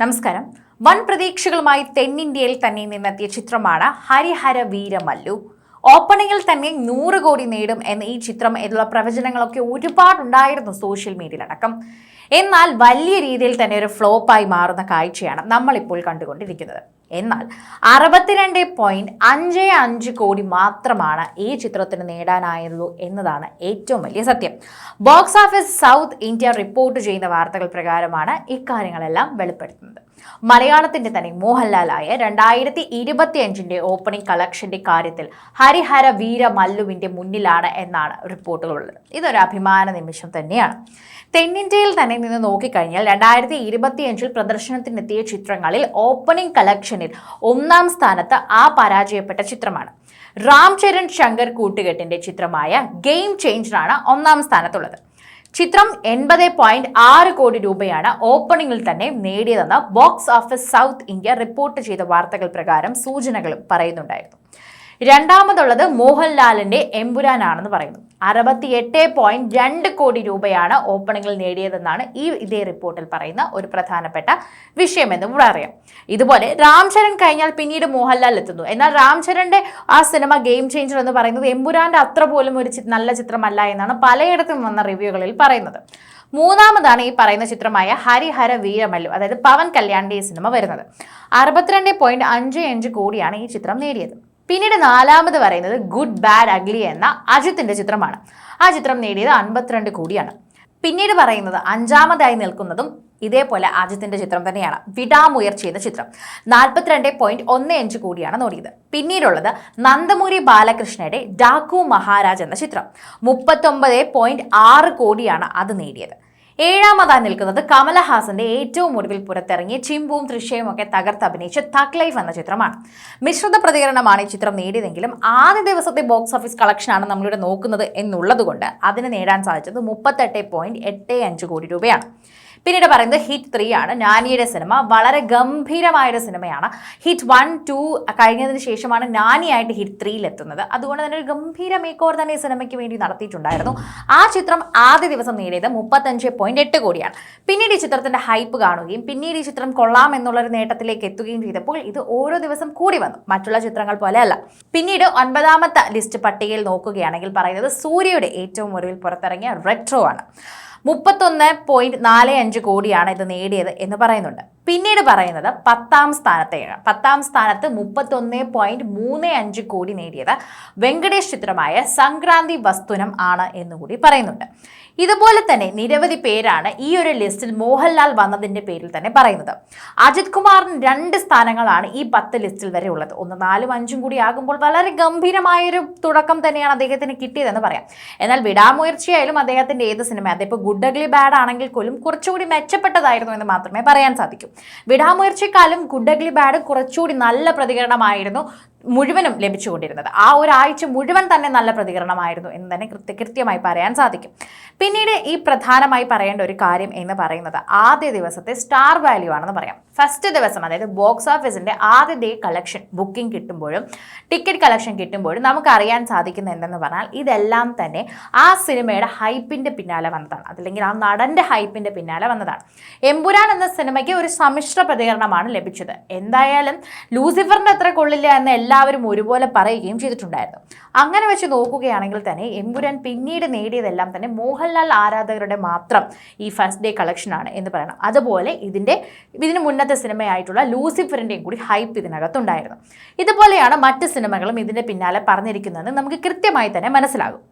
നമസ്കാരം. വൻ പ്രതീക്ഷകളുമായി തെന്നിന്ത്യയിൽ തന്നെ നിന്നെത്തിയ ചിത്രമാണ് ഹരിഹര വീരമല്ലു. ഓപ്പണിംഗിൽ തന്നെ നൂറ് കോടി നേടും എന്ന ഈ ചിത്രം എന്നുള്ള പ്രവചനങ്ങളൊക്കെ ഒരുപാടുണ്ടായിരുന്നു സോഷ്യൽ മീഡിയയിലടക്കം. എന്നാൽ വലിയ രീതിയിൽ തന്നെ ഒരു ഫ്ലോപ്പായി മാറുന്ന കാഴ്ചയാണ് നമ്മളിപ്പോൾ കണ്ടുകൊണ്ടിരിക്കുന്നത്. എന്നാൽ അറുപത്തിരണ്ട് പോയിന്റ് അഞ്ച് അഞ്ച് കോടി മാത്രമാണ് ഈ ചിത്രത്തിന് നേടാനായുള്ളൂ എന്നതാണ് ഏറ്റവും വലിയ സത്യം. Box office south India report ചെയ്യുന്ന വാർത്തകൾ പ്രകാരമാണ് ഇക്കാര്യങ്ങളെല്ലാം വെളിപ്പെടുത്തുന്നത്. മലയാളത്തിന്റെ തന്നെ മോഹൻലാലായ രണ്ടായിരത്തി ഇരുപത്തി അഞ്ചിന്റെ ഓപ്പണിംഗ് കളക്ഷന്റെ കാര്യത്തിൽ ഹരിഹര വീര മല്ലുവിന്റെ മുന്നിലാണ് എന്നാണ് റിപ്പോർട്ടുകളുള്ളത്. ഇതൊരു അഭിമാന നിമിഷം തന്നെയാണ്. തെന്നിന്ത്യയിൽ തന്നെ നിന്ന് നോക്കിക്കഴിഞ്ഞാൽ രണ്ടായിരത്തി ഇരുപത്തിയഞ്ചിൽ പ്രദർശനത്തിനെത്തിയ ചിത്രങ്ങളിൽ ഓപ്പണിംഗ് കളക്ഷനിൽ ഒന്നാം സ്ഥാനത്ത് ആ പരാജയപ്പെട്ട ചിത്രമാണ്. റാം ചരൺ ശങ്കർ കൂട്ടുകെട്ടിന്റെ ചിത്രമായ ഗെയിം ചേഞ്ചറാണ് ഒന്നാം സ്ഥാനത്തുള്ളത്. ചിത്രം എൺപത് പോയിന്റ് ആറ് കോടി രൂപയാണ് ഓപ്പണിംഗിൽ തന്നെ നേടിയതെന്ന് box office south India report ചെയ്ത വാർത്തകൾ പ്രകാരം സൂചനകളും പറയുന്നുണ്ടായിരുന്നു. രണ്ടാമതുള്ളത് മോഹൻലാലിന്റെ എമ്പുരാനാണെന്ന് പറയുന്നു. അറുപത്തി എട്ട് പോയിന്റ് രണ്ട് കോടി രൂപയാണ് ഓപ്പണിംഗിൽ നേടിയതെന്നാണ് ഈ ഇതേ റിപ്പോർട്ടിൽ പറയുന്ന ഒരു പ്രധാനപ്പെട്ട വിഷയമെന്ന് ഇവിടെ അറിയാം. ഇതുപോലെ രാംചരൺ കഴിഞ്ഞാൽ പിന്നീട് മോഹൻലാൽ എത്തുന്നു. എന്നാൽ രാംചരന്റെ ആ സിനിമ ഗെയിം ചേഞ്ചർ എന്ന് പറയുന്നത് എമ്പുരാന്റെ അത്ര പോലും ഒരു നല്ല ചിത്രമല്ല എന്നാണ് പലയിടത്തും വന്ന റിവ്യൂകളിൽ പറയുന്നത്. മൂന്നാമതാണ് ഈ പറയുന്ന ചിത്രമായ ഹരിഹര വീരമല്ലു അതായത് പവൻ കല്യാണിന്റെ സിനിമ വരുന്നത്. അറുപത്തിരണ്ട് പോയിന്റ് അഞ്ച് അഞ്ച് കോടിയാണ് ഈ ചിത്രം നേടിയത്. പിന്നീട് നാലാമത് പറയുന്നത് ഗുഡ് ബാഡ് അഗ്ലി എന്ന അജിത്തിന്റെ ചിത്രമാണ്. ആ ചിത്രം നേടിയത് അൻപത്തിരണ്ട് കോടിയാണ്. പിന്നീട് പറയുന്നത് അഞ്ചാമതായി നിൽക്കുന്നതും ഇതേപോലെ അജിത്തിന്റെ ചിത്രം തന്നെയാണ്. വിടാമുയർച്ചി എന്ന ചിത്രം. നാൽപ്പത്തിരണ്ട് പോയിന്റ് ഒന്ന് അഞ്ച് കോടിയാണ് നോടിയത്. പിന്നീടുള്ളത് നന്ദമുരി ബാലകൃഷ്ണയുടെ ഡാക്കു മഹാരാജ് എന്ന ചിത്രം. മുപ്പത്തൊമ്പത് പോയിന്റ് ആറ് കോടിയാണ് അത് നേടിയത്. ഏഴാമതായി നിൽക്കുന്നത് കമലഹാസന്റെ ഏറ്റവും ഒടുവിൽ പുറത്തിറങ്ങിയ ചിമ്പുവും തൃശ്യയും ഒക്കെ തകർത്ത് അഭിനയിച്ച തക് ലൈഫ് എന്ന ചിത്രമാണ്. മിശ്രിത പ്രതികരണമാണ് ഈ ചിത്രം നേടിയതെങ്കിലും ആദ്യ ദിവസത്തെ ബോക്സ് ഓഫീസ് കളക്ഷനാണ് നമ്മളിവിടെ നോക്കുന്നത് എന്നുള്ളതുകൊണ്ട് അതിന് നേടാൻ സാധിച്ചത് മുപ്പത്തെട്ട് പോയിന്റ് എട്ട് അഞ്ച് കോടി രൂപയാണ്. പിന്നീട് പറയുന്നത് ഹിറ്റ് ത്രീ ആണ്. നാനിയുടെ സിനിമ വളരെ ഗംഭീരമായൊരു സിനിമയാണ്. ഹിറ്റ് വൺ ടു കഴിഞ്ഞതിന് ശേഷമാണ് നാനിയായിട്ട് ഹിറ്റ് ത്രീയിൽ എത്തുന്നത്. അതുകൊണ്ട് തന്നെ ഒരു ഗംഭീര മേക്ക് ഓവർ തന്നെ ഈ സിനിമയ്ക്ക് വേണ്ടി നടത്തിയിട്ടുണ്ടായിരുന്നു. ആ ചിത്രം ആദ്യ ദിവസം നേടിയത് മുപ്പത്തഞ്ച് പോയിന്റ് എട്ട് കോടിയാണ്. പിന്നീട് ഈ ചിത്രത്തിന്റെ ഹൈപ്പ് കാണുകയും പിന്നീട് ഈ ചിത്രം കൊള്ളാം എന്നുള്ളൊരു നേട്ടത്തിലേക്ക് എത്തുകയും ചെയ്തപ്പോൾ ഇത് ഓരോ ദിവസം കൂടി വന്നു. മറ്റുള്ള ചിത്രങ്ങൾ പോലെ അല്ല. പിന്നീട് ഒൻപതാമത്തെ ലിസ്റ്റ് പട്ടികയിൽ നോക്കുകയാണെങ്കിൽ പറയുന്നത് സൂര്യയുടെ ഏറ്റവും ഒടുവിൽ പുറത്തിറങ്ങിയ റെട്രോ ആണ്. മുപ്പത്തൊന്ന് പോയിന്റ് നാല് അഞ്ച് കോടിയാണ് ഇത് നേടിയത് എന്ന് പറയുന്നുണ്ട്. പിന്നീട് പറയുന്നത് പത്താം സ്ഥാനത്തെയാണ്. പത്താം സ്ഥാനത്ത് മുപ്പത്തൊന്ന് പോയിന്റ് മൂന്ന് അഞ്ച് കോടി നേടിയത് വെങ്കടേഷ് ചിത്രമായ സംക്രാന്തി വസ്തുനം ആണ് എന്നുകൂടി പറയുന്നുണ്ട്. ഇതുപോലെ തന്നെ നിരവധി പേരാണ് ഈ ഒരു ലിസ്റ്റിൽ മോഹൻലാൽ വന്നതിന്റെ പേരിൽ തന്നെ പറയുന്നത്. അജിത് കുമാറിന് രണ്ട് സ്ഥാനങ്ങളാണ് ഈ പത്ത് ലിസ്റ്റിൽ വരെ ഉള്ളത്. ഒന്ന് നാലും അഞ്ചും കൂടി ആകുമ്പോൾ വളരെ ഗംഭീരമായൊരു തുടക്കം തന്നെയാണ് അദ്ദേഹത്തിന് കിട്ടിയതെന്ന് പറയാം. എന്നാൽ വിടാമുയർച്ചയായാലും അദ്ദേഹത്തിന്റെ ഏത് സിനിമ അതിപ്പോൾ ഗുഡ് അഗ്ലി ബാഡ് ആണെങ്കിൽ പോലും കുറച്ചുകൂടി മെച്ചപ്പെട്ടതായിരുന്നു എന്ന് മാത്രമേ പറയാൻ സാധിക്കൂ. വിടാമുയർച്ചക്കാലും ഗുഡ് അഗ്ലി ബാഡ് കുറച്ചുകൂടി നല്ല പ്രതികരണമായിരുന്നു. മുഴുവനും ലഭിച്ചുകൊണ്ടിരുന്നത്. ആ ഒരാഴ്ച മുഴുവൻ തന്നെ നല്ല പ്രതികരണമായിരുന്നു എന്ന് തന്നെ കൃത്യ കൃത്യമായി പറയാൻ സാധിക്കും. പിന്നീട് ഈ പ്രധാനമായി പറയേണ്ട ഒരു കാര്യം എന്ന് പറയുന്നത് ആദ്യ ദിവസത്തെ സ്റ്റാർ വാല്യൂ ആണെന്ന് പറയാം. ഫസ്റ്റ് ദിവസം അതായത് ബോക്സ് ഓഫീസിന്റെ ആദ്യ ഡേ കളക്ഷൻ ബുക്കിംഗ് കിട്ടുമ്പോഴും ടിക്കറ്റ് കളക്ഷൻ കിട്ടുമ്പോഴും നമുക്ക് അറിയാൻ സാധിക്കുന്ന എന്തെന്ന് പറഞ്ഞാൽ ഇതെല്ലാം തന്നെ ആ സിനിമയുടെ ഹൈപ്പിന്റെ പിന്നാലെ വന്നതാണ്. അതല്ലെങ്കിൽ ആ നടന്റെ ഹൈപ്പിന്റെ പിന്നാലെ വന്നതാണ്. എമ്പുരാൻ എന്ന സിനിമയ്ക്ക് ഒരു സമ്മിശ്ര പ്രതികരണമാണ് ലഭിച്ചത്. എന്തായാലും ലൂസിഫറിന്റെ അത്ര കൊള്ളില്ല എന്ന് എല്ലാവരും ഒരുപോലെ പറയുകയും ചെയ്തിട്ടുണ്ടായിരുന്നു. അങ്ങനെ വെച്ച് നോക്കുകയാണെങ്കിൽ തന്നെ എമ്പുരാൻ പിന്നീട് നേടിയതെല്ലാം തന്നെ മോഹൻലാൽ ആരാധകരുടെ മാത്രം ഈ ഫസ്റ്റ് ഡേ കളക്ഷനാണ് എന്ന് പറയണം. അതുപോലെ ഇതിന്റെ ഇതിന് മുന്നത്തെ സിനിമയായിട്ടുള്ള ലൂസിഫറിന്റെയും കൂടി ഹൈപ്പ് ഇതിനകത്തുണ്ടായിരുന്നു. ഇതുപോലെയാണ് മറ്റ് സിനിമകളും ഇതിന്റെ പിന്നാലെ പറഞ്ഞിരിക്കുന്നതെന്ന് നമുക്ക് കൃത്യമായി തന്നെ മനസ്സിലാകും.